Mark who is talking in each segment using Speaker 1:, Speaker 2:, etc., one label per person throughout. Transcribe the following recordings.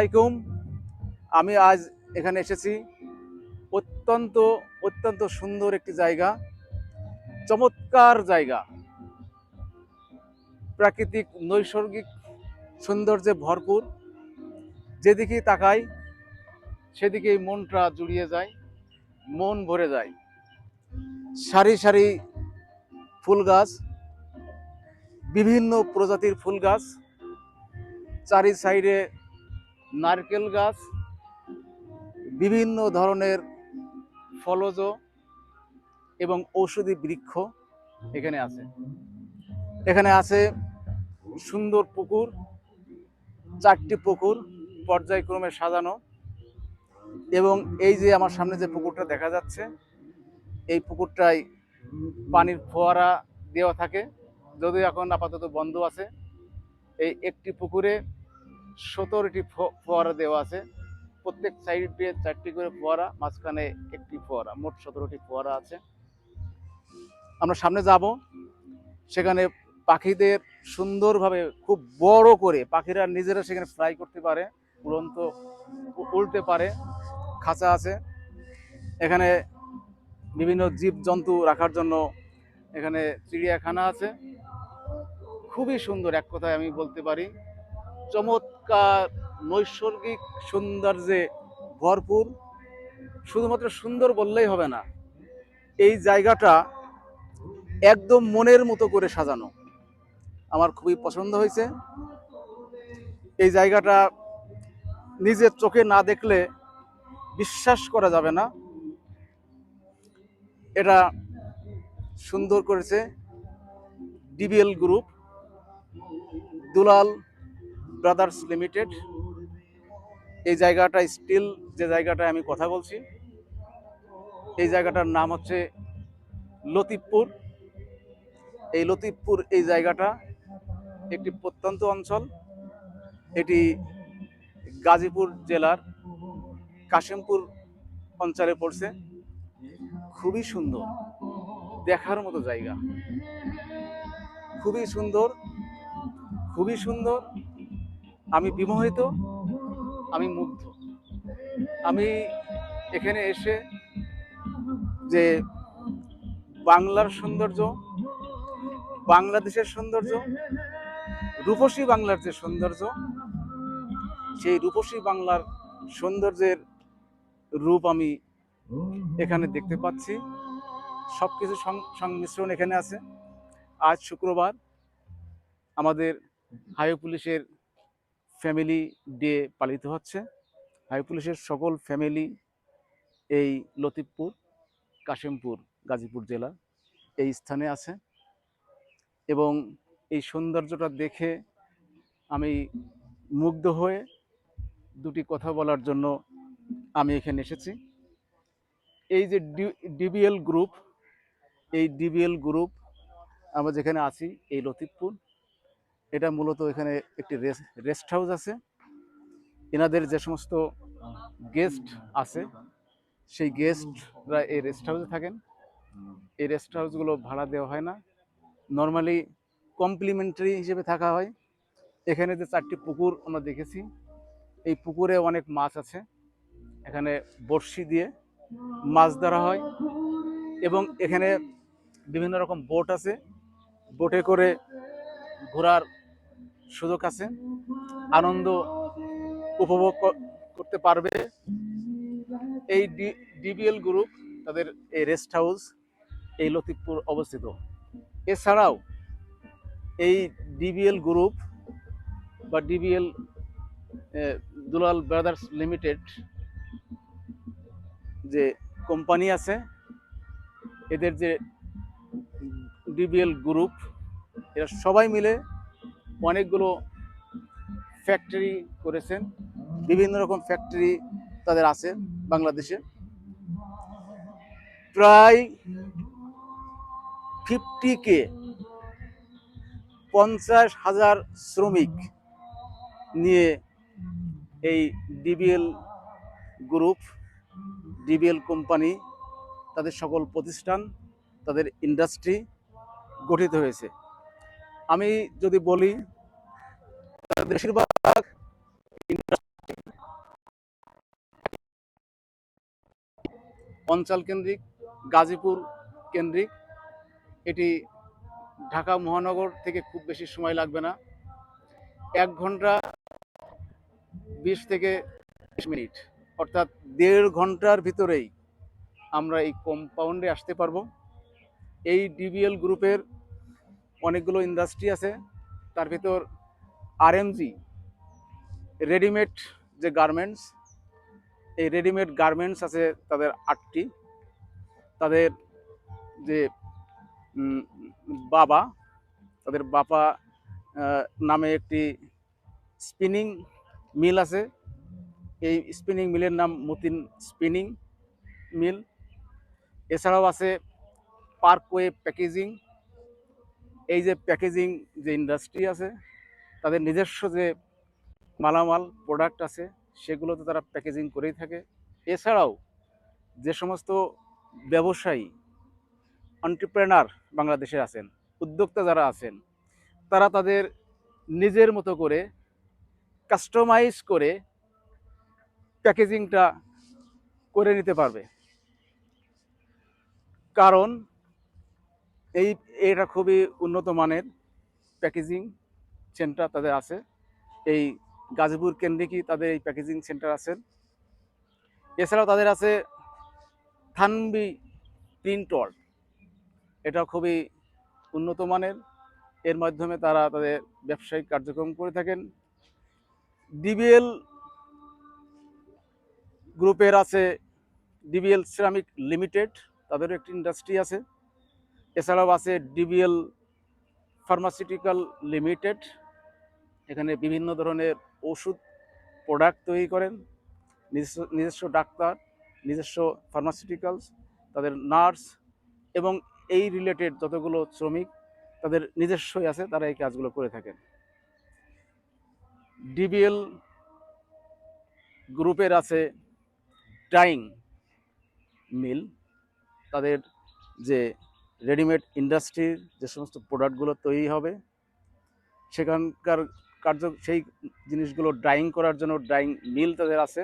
Speaker 1: আলাইকুম। আমি আজ এখানে এসেছি। অত্যন্ত অত্যন্ত সুন্দর একটি জায়গা। চমৎকার জায়গা। প্রাকৃতিক, নৈসর্গিক সৌন্দর্যে ভরপুর। যেদিকেই তাকাই, সেদিকেই মনটা জুড়িয়ে যায়, মন ভরে যায়। সারি সারি ফুল গাছ, বিভিন্ন প্রজাতির ফুল গাছ। চারি সাইডে নারকেল গাছ, বিভিন্ন ধরনের ফলজ এবং ঔষধি বৃক্ষ এখানে আছে। এখানে আছে সুন্দর পুকুর, চারটি পুকুর পর্যায়ক্রমে সাজানো এবং এই যে আমার সামনে যে পুকুরটা দেখা যাচ্ছে, এই পুকুরটায় পানির ফোয়ারা দেওয়া থাকে। যদিও এখন আপাতত বন্ধ আছে, এই একটি পুকুরে সতেরোটি ফোয়ারা দেওয়া আছে। প্রত্যেক সাইডে চারটি করে ফোয়ারা, মাঝখানে একটি ফোয়ারা, মোট সতেরোটি ফোয়ারা আছে। আমরা সামনে যাব। সেখানে পাখিদের সুন্দরভাবে খুব বড় করে পাখিরা নিজেরা সেখানে ফ্লাই করতে পারে, উড়ন্ত উল্টে পারে। খাঁচা আছে। এখানে বিভিন্ন জীব জন্তু রাখার জন্য এখানে চিড়িয়াখানা আছে। খুবই সুন্দর, এক কথায় আমি বলতে পারি। চমৎকার নৈসর্গিক সৌন্দর্যে ভরপুর। শুধুমাত্র সুন্দর বললেই হবে না, এই জায়গাটা একদম মনের মতো করে সাজানো। আমার খুবই পছন্দ হয়েছে। এই জায়গাটা নিজের চোখে না দেখলে বিশ্বাস করা যাবে না। এটা সুন্দর করেছে DBL group, Dulal brothers limited এই জায়গাটা স্টিল যে জায়গাটায় আমি কথা বলছি, এই জায়গাটার নাম হচ্ছে লতিফপুর। এই লতিফপুর, এই জায়গাটা একটি প্রত্যন্ত অঞ্চল। এটি গাজীপুর জেলার কাশিমপুর অঞ্চলে পড়ছে। খুবই সুন্দর, দেখার মতো জায়গা। খুবই সুন্দর খুবই সুন্দর। আমি বিমোহিত, আমি মুগ্ধ। আমি এখানে এসে যে বাংলার সৌন্দর্য, বাংলাদেশের সৌন্দর্য, রূপসী বাংলার যে সৌন্দর্য, সেই রূপসী বাংলার সৌন্দর্যের রূপ আমি এখানে দেখতে পাচ্ছি। সব কিছু সংমিশ্রণ এখানে আছে। আজ শুক্রবার আমাদের হাইওয়ে পুলিশের ফ্যামিলি ডে পালিত হচ্ছে। হাই পুলিশের সকল ফ্যামিলি এই লতিফপুর, কাশিমপুর, গাজীপুর জেলা এই স্থানে আছে। এবং এই সৌন্দর্যটা দেখে আমি মুগ্ধ হয়ে দুটি কথা বলার জন্য আমি এখানে এসেছি। এই যে ডিবিএল গ্রুপ, এই ডিবিএল গ্রুপ, আমরা যেখানে আছি, এই লতিফপুর এটা মূলত এখানে একটি রেস্ট হাউস আছে। এনাদের যে সমস্ত গেস্ট আছে, সেই গেস্টরা এই রেস্ট হাউসে থাকেন। এই রেস্ট হাউসগুলো ভাড়া দেওয়া হয় না। নর্মালি কমপ্লিমেন্টারি হিসেবে থাকা হয়। এখানে যে চারটি পুকুর আমরা দেখেছি, এই পুকুরে অনেক মাছ আছে। এখানে বড়শি দিয়ে মাছ ধরা হয় এবং এখানে বিভিন্ন রকম বোট আছে। বোটে করে ঘোরার সুযোগ আছে, আনন্দ উপভোগ করতে পারবে। এই ডিবিএল গ্রুপ, তাদের এই রেস্ট হাউস, এই লতিফপুর অবস্থিত। এছাড়াও এই ডিবিএল গ্রুপ বা ডিবিএল দুলাল ব্রাদার্স লিমিটেড যে কোম্পানি আছে, এদের যে ডিবিএল গ্রুপ, এরা সবাই মিলে অনেকগুলো ফ্যাক্টরি করেছেন। বিভিন্ন রকম ফ্যাক্টরি তাদের আছে বাংলাদেশে। প্রায় ফিফটি কে পঞ্চাশ হাজার শ্রমিক নিয়ে এই ডিবিএল গ্রুপ ডিবিএল কোম্পানি তাদের সকল প্রতিষ্ঠান, তাদের ইন্ডাস্ট্রি গঠিত হয়েছে। আমি যদি বলি, বেশিরভাগ অঞ্চল কেন্দ্রিক গাজীপুর কেন্দ্রিক, এটি ঢাকা মহানগর থেকে খুব বেশি সময় লাগবে না। এক ঘণ্টা বিশ থেকে বিশ মিনিট, অর্থাৎ দেড় ঘণ্টার ভিতরেই আমরা এই কম্পাউন্ডে আসতে পারব। এই ডিবিএল গ্রুপের অনেকগুলো ইন্ডাস্ট্রি আছে। তার ভিতর আরএমজি রেডিমেড যে গার্মেন্টস এই রেডিমেড গার্মেন্টস আছে তাদের আটটি। তাদের যে বাবা, তাদের বাবা নামে একটি স্পিনিং মিল আছে। এই স্পিনিং মিলের নাম মতিন স্পিনিং মিল এছাড়াও আছে পার্কওয়ে প্যাকেজিং এই যে প্যাকেজিং যে ইন্ডাস্ট্রি আছে, তাদের নিজস্ব যে মালামাল প্রোডাক্ট আছে, সেগুলোতে তারা প্যাকেজিং করেই থাকে। এছাড়াও যে সমস্ত ব্যবসায়ী অন্টারপ্রেনার বাংলাদেশে আছেন, উদ্যোক্তা যারা আছেন, তারা তাদের নিজের মতো করে কাস্টমাইজ করে প্যাকেজিংটা করে নিতে পারবে। কারণ এই এটা খুবই উন্নত মানের প্যাকেজিং সেন্টার তাদের আছে। এই গাজীপুর কেন্দ্রিকই তাদের এই প্যাকেজিং সেন্টার আছে। এছাড়াও তাদের আছে থানবি প্রিন্ট ওয়ার্ল্ড এটা খুবই উন্নত মানের। এর মাধ্যমে তারা তাদের ব্যবসায়িক কার্যক্রম করে থাকেন। ডিবিএল গ্রুপের আছে ডিবিএল সিরামিক লিমিটেড। তাদেরও একটি ইন্ডাস্ট্রি আছে। এছাড়াও আছে ডিবিএল ফার্মাসিউটিক্যাল লিমিটেড। এখানে বিভিন্ন ধরনের ওষুধ প্রোডাক্ট তৈরি করেন। নিজস্ব নিজস্ব ডাক্তার, নিজস্ব ফার্মাসিউটিক্যালস, তাদের নার্স এবং এই রিলেটেড যতগুলো শ্রমিক তাদের নিজস্বই আছে, তারা এই কাজগুলো করে থাকেন। ডিবিএল গ্রুপের আছে টাইং মিল। তাদের যে রেডিমেড ইন্ডাস্ট্রির যে সমস্ত প্রোডাক্টগুলো তৈরি হবে, সেখানকার কার্য, সেই জিনিসগুলো ড্রাইং করার জন্য ড্রাইং মিল তাদের আছে।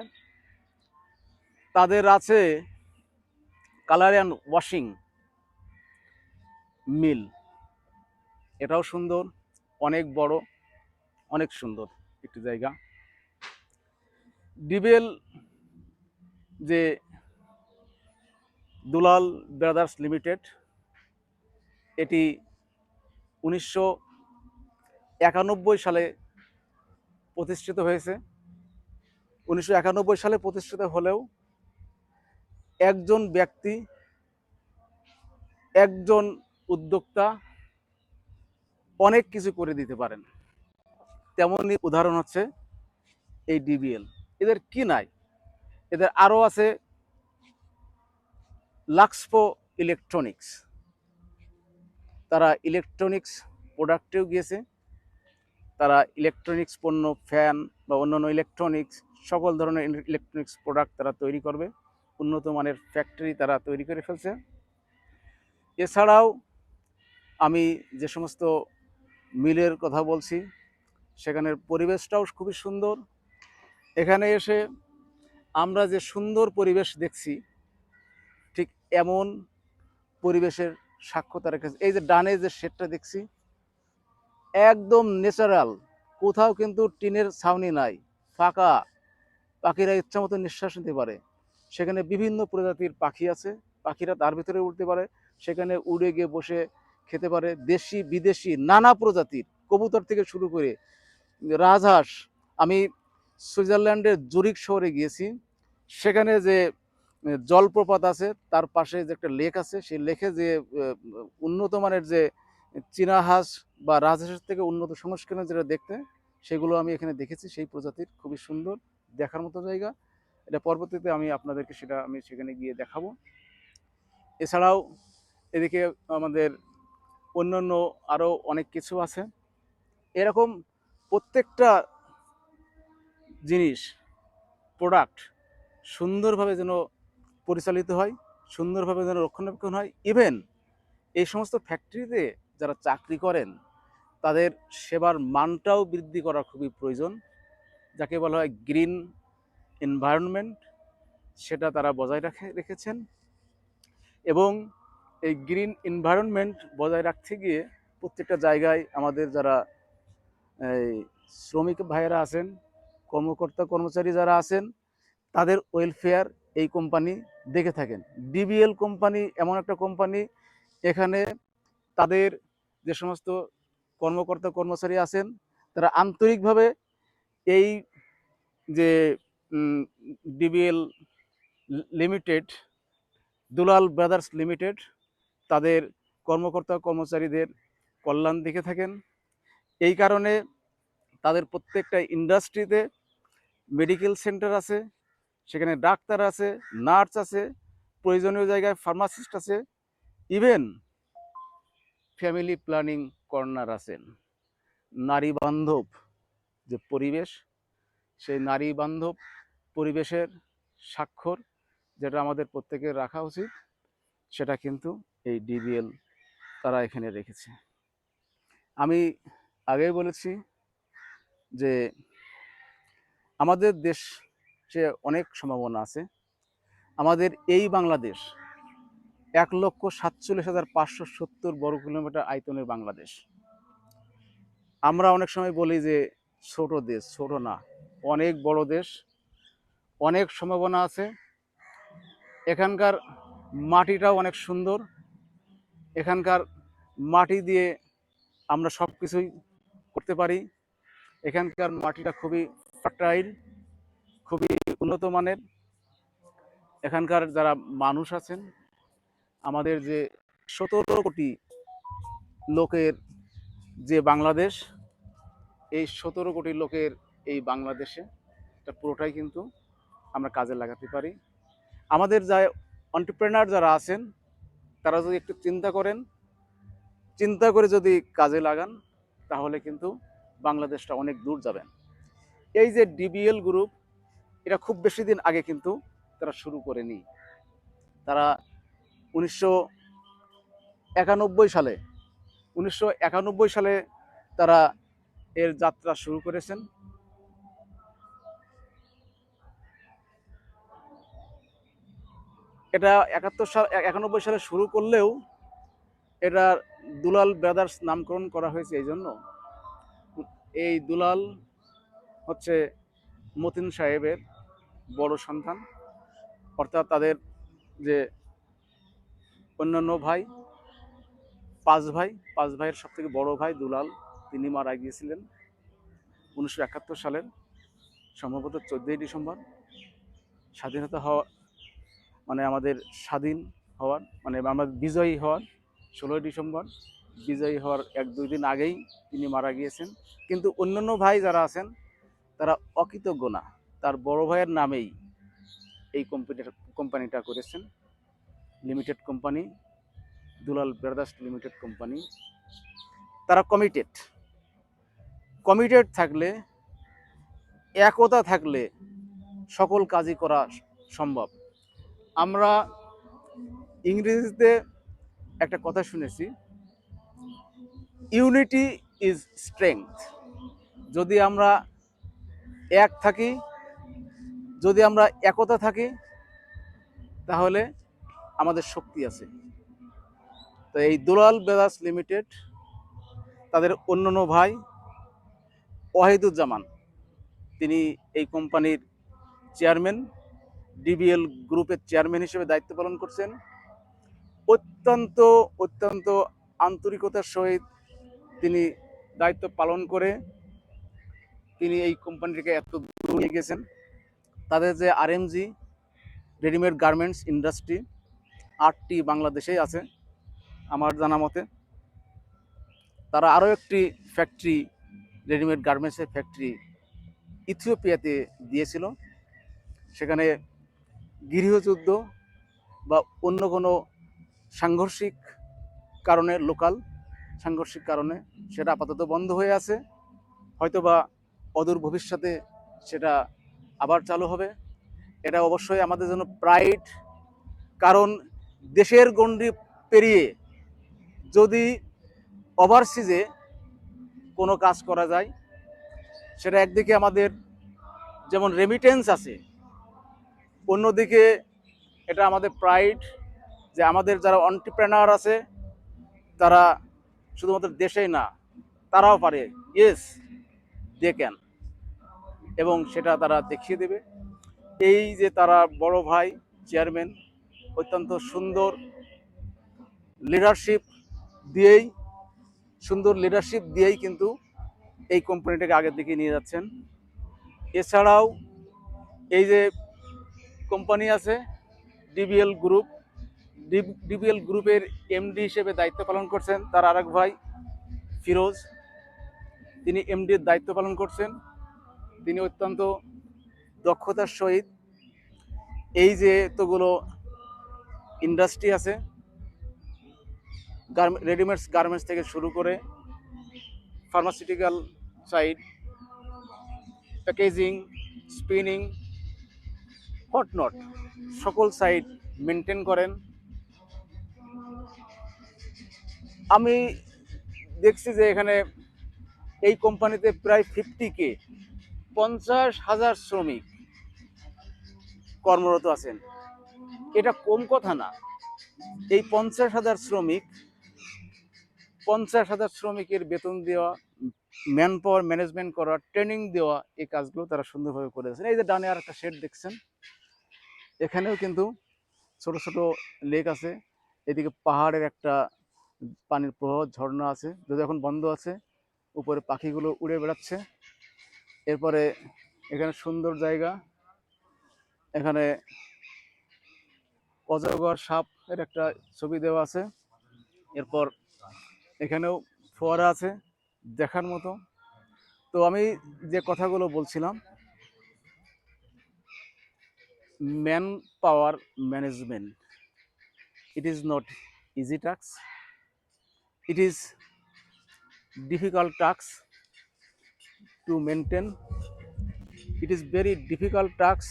Speaker 1: তাদের আছে কালার অ্যান্ড ওয়াশিং মিল এটাও সুন্দর, অনেক বড়, অনেক সুন্দর একটি জায়গা। ডিবেল যে দুলাল ব্রাদার্স লিমিটেড এটি উনিশশো একানব্বই সালে প্রতিষ্ঠিত হয়েছে। উনিশশো একানব্বই সালে প্রতিষ্ঠিত হলেও একজন ব্যক্তি, একজন উদ্যোক্তা অনেক কিছু করে দিতে পারেন। তেমনই উদাহরণ হচ্ছে এই ডিবিএল এদের কি নাই? এদের আরও আছে লাক্সপো ইলেকট্রনিক্স তারা ইলেকট্রনিক্স প্রোডাক্টেও গিয়েছে। তারা ইলেকট্রনিক্স পণ্য ফ্যান বা অন্যান্য ইলেকট্রনিক্স সকল ধরনের ইলেকট্রনিক্স প্রোডাক্ট তারা তৈরি করবে। উন্নত মানের ফ্যাক্টরি তারা তৈরি করে ফেলছে। এছাড়াও আমি যে সমস্ত মিলের কথা বলছি, সেখানের পরিবেশটাও খুবই সুন্দর। এখানে এসে আমরা যে সুন্দর পরিবেশ দেখছি, ঠিক এমন পরিবেশের সাক্ষ্য তারা রেখেছে এই যে ডানে যে শেডটা দেখছি, একদম ন্যাচারাল, কোথাও কিন্তু টিনের ছাউনি নাই, ফাঁকা। পাখিরা ইচ্ছা মতো নিঃশ্বাস নিতে পারে। সেখানে বিভিন্ন প্রজাতির পাখি আছে, পাখিরা তার ভিতরে উঠতে পারে। সেখানে উড়ে গিয়ে বসে খেতে পারে। দেশি, বিদেশি, নানা প্রজাতির। কবুতর থেকে শুরু করে রাজহাঁস। আমি সুইজারল্যান্ডের জুরিক শহরে গিয়েছি। সেখানে যে জলপ্রপাত আছে, তার পাশে যে একটা লেক আছে, সেই লেকে যে উন্নত মানের যে চীনা হাঁস বা রাজহাঁসের থেকে উন্নত সংস্করণে যেটা দেখতে, সেগুলো আমি এখানে দেখেছি, সেই প্রজাতির খুবই সুন্দর, দেখার মতো জায়গা। এটা পরবর্তীতে আমি আপনাদেরকে সেটা আমি সেখানে গিয়ে দেখাবো। এছাড়াও এদিকে আমাদের অন্যান্য আরও অনেক কিছু আছে। এরকম প্রত্যেকটা জিনিস প্রোডাক্ট সুন্দরভাবে যেন পরিচালিত হয়, সুন্দরভাবে যেন রক্ষণাবেক্ষণ হয়। ইভেন এই সমস্ত ফ্যাক্টরিতে যারা চাকরি করেন, তাদের সেবার মানটাও বৃদ্ধি করা খুবই প্রয়োজন। যাকে বলা হয় গ্রিন এনভায়রনমেন্ট সেটা তারা বজায় রাখে, রেখেছেন। এবং এই গ্রিন এনভায়রনমেন্ট বজায় রাখতে গিয়ে প্রত্যেকটা জায়গায় আমাদের যারা, এই শ্রমিক ভাইয়েরা আছেন, কর্মকর্তা কর্মচারী যারা আছেন, তাদের ওয়েলফেয়ার এই কোম্পানি দেখে থাকেন। ডিবিএল কোম্পানি এমন একটা কোম্পানি, এখানে তাদের যে সমস্ত কর্মকর্তা, কর্মচারী আছেন, তারা আন্তরিকভাবে এই যে DBL limited Dulal brothers limited তাদের কর্মকর্তা, কর্মচারীদের কল্যাণ দেখে থাকেন। এই কারণে তাদের প্রত্যেকটা ইন্ডাস্ট্রিতে মেডিকেল সেন্টার আছে। সেখানে ডাক্তার আছে, নার্স আছে, প্রয়োজনীয় জায়গায় ফার্মাসিস্ট আছে, ইভেন ফ্যামিলি প্ল্যানিং কর্নার আছেন। নারী বান্ধব যে পরিবেশ, সেই নারী বান্ধব পরিবেশের স্বাক্ষর যেটা আমাদের প্রত্যেকের রাখা উচিত, সেটা কিন্তু এই ডিবিএল তারা এখানে রেখেছে। আমি আগেই বলেছি যে আমাদের দেশ সে অনেক সম্ভাবনা আছে। আমাদের এই বাংলাদেশ এক লক্ষ সাতচল্লিশ হাজার পাঁচশো সত্তর বর্গ কিলোমিটার আয়তনের বাংলাদেশ। আমরা অনেক সময় বলি যে ছোট দেশ, ছোট না, অনেক বড় দেশ, অনেক সম্ভাবনা আছে। এখানকার মাটিটাও অনেক সুন্দর। এখানকার মাটি দিয়ে আমরা সব কিছুই করতে পারি। এখানকার মাটিটা খুবই ফার্টাইল খুবই উন্নত মানের। এখানকার যারা মানুষ আছেন, আমাদের যে সতেরো কোটি লোকের যে বাংলাদেশ, এই সতেরো কোটি লোকের এই বাংলাদেশে এটা পুরোটাই কিন্তু আমরা কাজে লাগাতে পারি। আমাদের যা অন্টারপ্রেনার যারা আছেন, তারা যদি একটু চিন্তা করেন, চিন্তা করে যদি কাজে লাগান, তাহলে কিন্তু বাংলাদেশটা অনেক দূর যাবেন। এই যে ডিবিএল গ্রুপ এটা খুব বেশি দিন আগে কিন্তু তারা শুরু করেনি। তারা উনিশশো একানব্বই সালে, উনিশশো একানব্বই সালে তারা এর যাত্রা শুরু করেছেন। এটা একাত্তর সাল একানব্বই সালে শুরু করলেও এটা দুলাল ব্রাদার্স নামকরণ করা হয়েছে এই জন্য। এই দুলাল হচ্ছে মতিন সাহেবের বড় সন্তান। অর্থাৎ তাদের যে অন্যান্য ভাই, পাঁচ ভাই, পাঁচ ভাইয়ের সব থেকে বড় ভাই দুলাল, তিনি মারা গিয়েছিলেন উনিশশো একাত্তর সালের, সম্ভবত চোদ্দোই ডিসেম্বর। স্বাধীনতা হওয়া মানে আমাদের স্বাধীন হওয়ার মানে আমাদের বিজয়ী হওয়ার ষোলোই ডিসেম্বর, বিজয়ী হওয়ার এক দুই দিন আগেই তিনি মারা গিয়েছেন। কিন্তু অন্যান্য ভাই যারা আছেন, তারা অকৃতজ্ঞ না। তার বড় ভাইয়ের নামেই এই কোম্পানিটা কোম্পানিটা করেছেন। Limited company Dulal brothers limited company তারা কমিটেড কমিটেড থাকলে, একতা থাকলে সকল কাজই করা সম্ভব। আমরা ইংরেজিতে একটা কথা শুনেছি ইউনিটি ইজ স্ট্রেংথ যদি আমরা এক থাকি যদি আমরা একতা থাকি, তাহলে আমাদের শক্তি আছে। তো এই দুলাল বেদাস লিমিটেড, তাদের অন্যান্য ভাই ওয়াহিদুজ্জামান, তিনি এই কোম্পানির চেয়ারম্যান, ডিবিএল গ্রুপের চেয়ারম্যান হিসেবে দায়িত্ব পালন করছেন। অত্যন্ত অত্যন্ত আন্তরিকতার সহিত তিনি দায়িত্ব পালন করে তিনি এই কোম্পানিটিকে এত দূর নিয়ে গেছেন। তাদের যে আরএমজি রেডিমেড গার্মেন্টস ইন্ডাস্ট্রি আটটি বাংলাদেশেই আছে আমার জানা মতে। তারা আরও একটি ফ্যাক্টরি রেডিমেড গার্মেন্টসের ফ্যাক্টরি ইথিওপিয়াতে দিয়েছিল। সেখানে গৃহযুদ্ধ বা অন্য কোনো সাংঘর্ষিক কারণে লোকাল সাংঘর্ষিক কারণে সেটা আপাতত বন্ধ হয়ে আছে। হয়তোবা অদূর ভবিষ্যতে সেটা আবার চালু হবে। এটা অবশ্যই আমাদের জন্য প্রাইড কারণ দেশের গণ্ডি পেরিয়ে যদি ওভারসিজে কোনো কাজ করা যায়, সেটা একদিকে আমাদের যেমন রেমিটেন্স আছে, অন্যদিকে এটা আমাদের প্রাইড যে আমাদের যারা অন্টারপ্রেনার আছে, তারা শুধুমাত্র দেশেই না, তারাও পারে। ইয়েস দে ক্যান এবং সেটা তারা দেখিয়ে দেবে। এই যে তারা বড় ভাই, চেয়ারম্যান, অত্যন্ত সুন্দর লিডারশিপ দিয়েই, সুন্দর লিডারশিপ দিয়েই কিন্তু এই কোম্পানিটাকে আগের দিকে নিয়ে যাচ্ছেন। এছাড়াও এই যে কোম্পানি আছে ডিবিএল গ্রুপ ডিবিএল গ্রুপের এমডি হিসেবে দায়িত্ব পালন করছেন তার আরেক ভাই ফিরোজ। তিনি এমডির দায়িত্ব পালন করছেন। তিনি অত্যন্ত দক্ষতার সহিত এই যে এতগুলো ইন্ডাস্ট্রি আছে রেডিমেডস গার্মেন্টস থেকে শুরু করে pharmaceutical side packaging spinning hot knot সকল সাইড মেনটেন করেন। আমি দেখছি যে এখানে এই কোম্পানিতে প্রায় ফিফটি কে পঞ্চাশ হাজার শ্রমিক কর্মরত আছেন। এটা কম কথা না। এই পঞ্চাশ হাজার শ্রমিক, পঞ্চাশ হাজার শ্রমিকের বেতন দেওয়া ম্যান পাওয়ার ম্যানেজমেন্ট করা ট্রেনিং দেওয়া, এই কাজগুলো তারা সুন্দরভাবে করেছেন এই যে ডানে আর একটা শেড দেখছেন, এখানেও কিন্তু ছোট ছোট লেক আছে। এদিকে পাহাড়ের একটা পানির প্রবাহ ঝর্ণা আছে। যদি এখন বন্ধ আছে, উপরে পাখিগুলো উড়ে বেড়াচ্ছে। এরপরে এখানে সুন্দর জায়গা। এখানে অজগর সাপ এর একটা ছবি দেওয়া আছে। এরপর এখানেও ফোয়ারা আছে দেখার মতো। তো আমি যে কথাগুলো বলছিলাম manpower management it is not easy task it is difficult task to maintain. It is very difficult task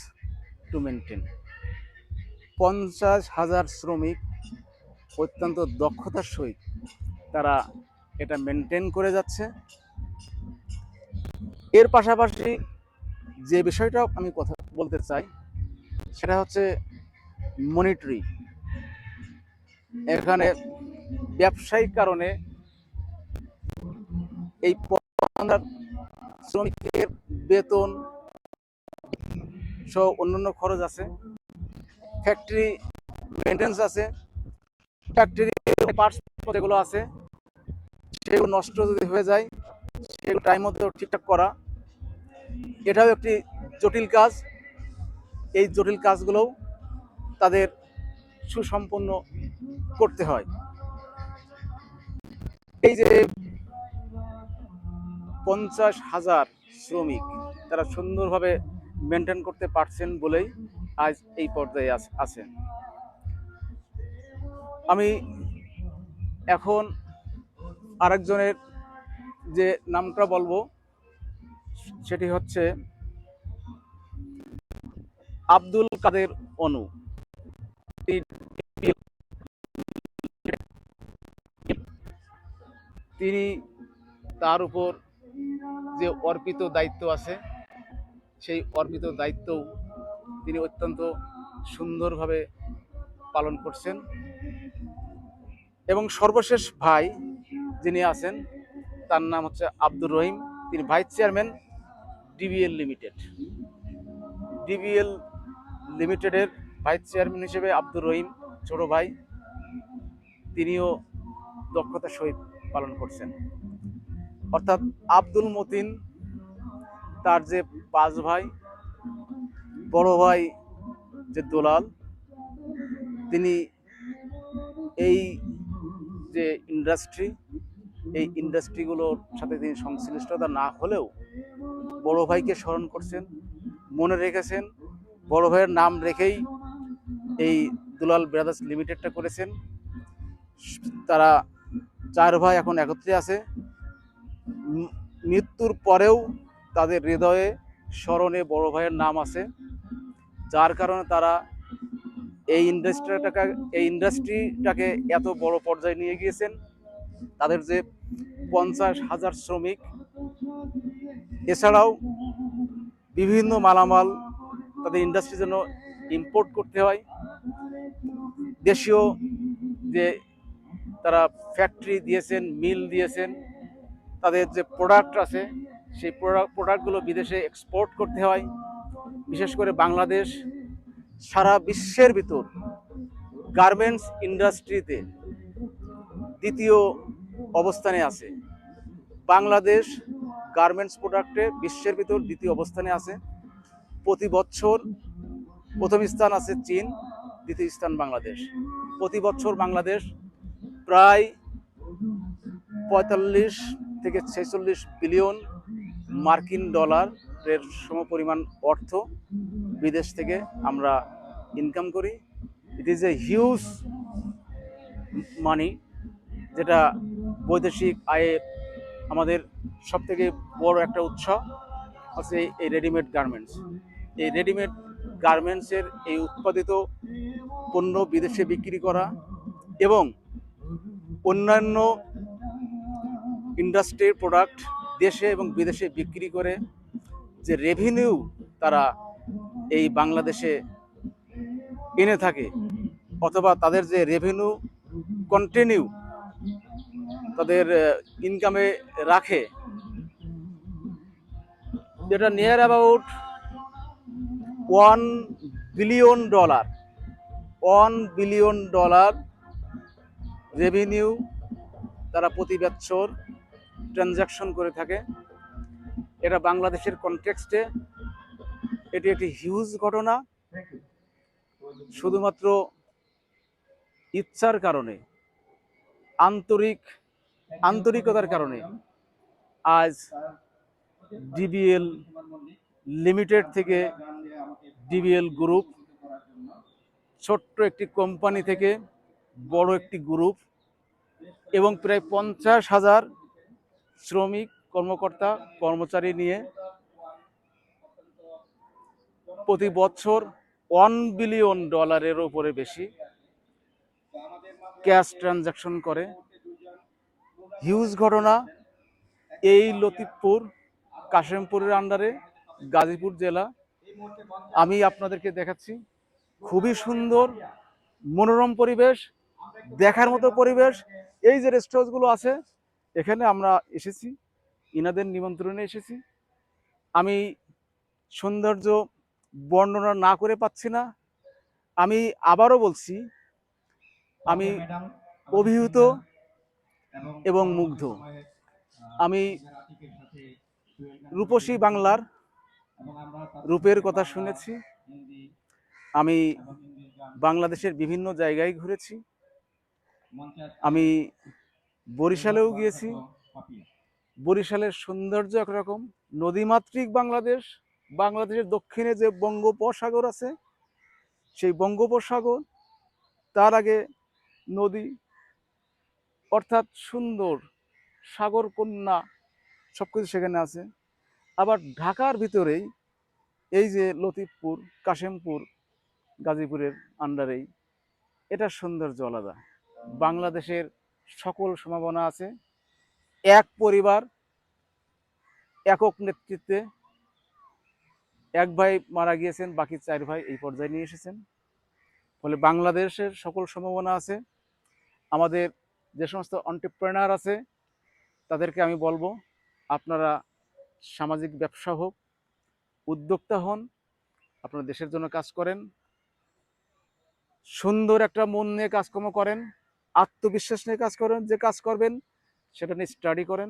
Speaker 1: to maintain. পঞ্চাশ হাজার শ্রমিক অত্যন্ত দক্ষতার সহিত তারা এটা মেনটেন করে যাচ্ছে। এর পাশাপাশি যে বিষয়টা আমি কথা বলতে চাই, সেটা হচ্ছে মনিটরি এখানে ব্যবসায়িক কারণে এই শ্রমিকের বেতন সহ অন্যান্য খরচ আছে। ফ্যাক্টরি মেনটেন্স আছে। ফ্যাক্টরি পার্টস যেগুলো আছে, সেগুলো নষ্ট যদি হয়ে যায়, সেগুলো টাইম মতো ঠিকঠাক করা। এটাও একটি জটিল কাজ। এই জটিল কাজগুলোও তাদের সুসম্পন্ন করতে হয়। এই যে পঞ্চাশ হাজার শ্রমিক তারা সুন্দরভাবে মেনটেন করতে পারছেন বলেই আজ এই পর্যায়ে আছ- আছেন আমি এখন আরেকজনের যে নামটা বলব, সেটি হচ্ছে আব্দুল কাদের অনু। তিনি তার উপর যে অর্পিত দায়িত্ব আছে, সেই অর্পিত দায়িত্বও তিনি অত্যন্ত সুন্দরভাবে পালন করছেন। এবং সর্বশেষ ভাই যিনি আছেন, তার নাম হচ্ছে আব্দুর রহিম। তিনি vice chairman DBL limited. DBL লিমিটেডের ভাইস চেয়ারম্যান হিসেবে আব্দুর রহিম ছোট ভাই, তিনিও দক্ষতার সহিত পালন করছেন। অর্থাৎ আব্দুল মতিন, তার যে পাঁচ ভাই, বড় ভাই যে দোলাল, তিনি এই যে ইন্ডাস্ট্রি এই ইন্ডাস্ট্রিগুলোর সাথে তিনি সংশ্লিষ্টতা না হলেও বড় ভাইকে স্মরণ করছেন, মনে রেখেছেন, বড় ভাইয়ের নাম রেখেই এই দুলাল ব্রাদার্স লিমিটেডটা করেছেন। তারা চার ভাই এখন একত্রে আছে। মৃত্যুর পরেও তাদের হৃদয়ে স্মরণে বড় ভাইয়ের নাম আছে, যার কারণে তারা এই ইন্ডাস্ট্রিটাকে এই ইন্ডাস্ট্রিটাকে এত বড় পর্যায়ে নিয়ে গিয়েছেন। তাদের যে পঞ্চাশ হাজার শ্রমিক, এছাড়াও বিভিন্ন মালামাল তাদের ইন্ডাস্ট্রির জন্য ইম্পোর্ট করতে হয়। দেশীয় যে তারা ফ্যাক্টরি দিয়েছেন মিল দিয়েছেন তাদের যে প্রোডাক্ট আছে, সেই প্রোডাক্ট প্রোডাক্টগুলো বিদেশে এক্সপোর্ট করতে হয়। বিশেষ করে বাংলাদেশ, সারা বিশ্বের ভিতর গার্মেন্টস ইন্ডাস্ট্রিতে দ্বিতীয় অবস্থানে আছে। বাংলাদেশ গার্মেন্টস প্রোডাক্টে বিশ্বের ভিতর দ্বিতীয় অবস্থানে আছে। প্রতি বছর প্রথম স্থান আছে চীন, দ্বিতীয় স্থান বাংলাদেশ। প্রতি বছর বাংলাদেশ প্রায় পঁয়তাল্লিশ থেকে ছেচল্লিশ বিলিয়ন মার্কিন ডলারের সমপরিমাণ অর্থ বিদেশ থেকে আমরা ইনকাম করি। ইট ইজ এ হিউজ মানি যেটা বৈদেশিক আয়ের আমাদের সবথেকে বড় একটা উৎস হচ্ছে এই রেডিমেড গার্মেন্টস এই রেডিমেড গার্মেন্টসের এই উৎপাদিত পণ্য বিদেশে বিক্রি করা এবং অন্যান্য ইন্ডাস্ট্রির প্রোডাক্ট দেশে এবং বিদেশে বিক্রি করে যে রেভিনিউ তারা এই বাংলাদেশে এনে থাকে, অথবা তাদের যে রেভিনিউ কন্টিনিউ তাদের ইনকামে রাখে, যেটা near about one billion dollar one billion dollar revenue তারা প্রতি বছর ট্রানজ্যাকশন করে থাকে। এটা বাংলাদেশের কনটেক্সটে। এটি একটি হিউজ ঘটনা। শুধুমাত্র ইচ্ছার কারণে, আন্তরিক, আন্তরিকতার কারণে আজ ডিবিএল লিমিটেড থেকে ডিবিএল গ্রুপ ছোট্ট একটি কোম্পানি থেকে বড় একটি গ্রুপ এবং প্রায় পঞ্চাশ হাজার শ্রমিক, কর্মকর্তা, কর্মচারী নিয়ে প্রতি বছর ওয়ান বিলিয়ন ডলারের উপরে বেশি ক্যাশ ট্রানজাকশন করে। হিউজ ঘটনা, এই লতিফপুর, কাশিমপুরের আন্ডারে গাজীপুর জেলা। আমি আপনাদেরকে দেখাচ্ছি, খুবই সুন্দর, মনোরম পরিবেশ, দেখার মতো পরিবেশ। এই যে রেস্ট হাউসগুলো আছে এখানে আমরা এসেছি ইনাদের নিমন্ত্রণে এসেছি। আমি সৌন্দর্য বর্ণনা না করে পাচ্ছি না। আমি আবারও বলছি আমি অভিভূত এবং মুগ্ধ। আমি রূপসী বাংলার রূপের কথা শুনেছি। আমি বাংলাদেশের বিভিন্ন জায়গায় ঘুরেছি। আমি বরিশালেও গিয়েছি। বরিশালের সৌন্দর্য একরকম। নদীমাতৃক বাংলাদেশ বাংলাদেশের দক্ষিণে যে বঙ্গোপসাগর আছে সেই বঙ্গোপসাগর তার আগে নদী অর্থাৎ সুন্দর সাগর কন্যা সব কিছু সেখানে আছে। আবার ঢাকার ভিতরেই এই যে লতিফপুর কাশেমপুর গাজীপুরের আন্ডারেই এটার সৌন্দর্য আলাদা। বাংলাদেশের সকল সম্ভাবনা আছে। এক পরিবার, একক নেতৃত্বে এক ভাই মারা গিয়েছেন, বাকি চার ভাই এই পর্যায়ে নিয়ে এসেছেন। ফলে বাংলাদেশের সকল সম্ভাবনা আছে। আমাদের যে সমস্ত অন্টারপ্রেনার আছে, তাদেরকে আমি বলব, আপনারা সামাজিক ব্যবসা হোক, উদ্যোক্তা হন, আপনারা দেশের জন্য কাজ করেন, সুন্দর একটা মন নিয়ে কাজকর্ম করেন আত্মবিশ্বাস নিয়ে কাজ করেন, যে কাজ করবেন, সেটা নিয়ে স্টাডি করেন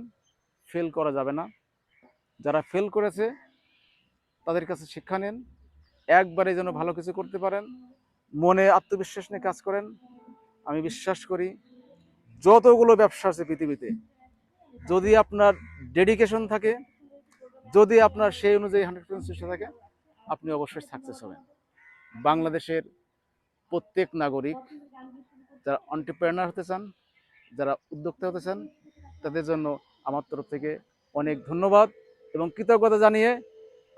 Speaker 1: ফেল করা যাবে না। যারা ফেল করেছে, তাদের কাছে শিক্ষা নেন, একবারে যেন ভালো কিছু করতে পারেন, মনে আত্মবিশ্বাস নিয়ে কাজ করেন। আমি বিশ্বাস করি, যতগুলো ব্যবসা আছে পৃথিবীতে, যদি আপনার ডেডিকেশন থাকে, যদি আপনার সেই অনুযায়ী হান্ড্রেড পার্সেন্ট থাকে, আপনি অবশ্যই সাকসেস হবেন। বাংলাদেশের প্রত্যেক নাগরিক যারা অন্টারপ্রেনার হতে চান, যারা উদ্যোক্তা হতে চান, তাদের জন্য আমার তরফ থেকে অনেক ধন্যবাদ এবং কৃতজ্ঞতা জানিয়ে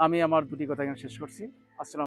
Speaker 1: আমি আমার দুটি কথা এখানে শেষ করছি। আসসালাম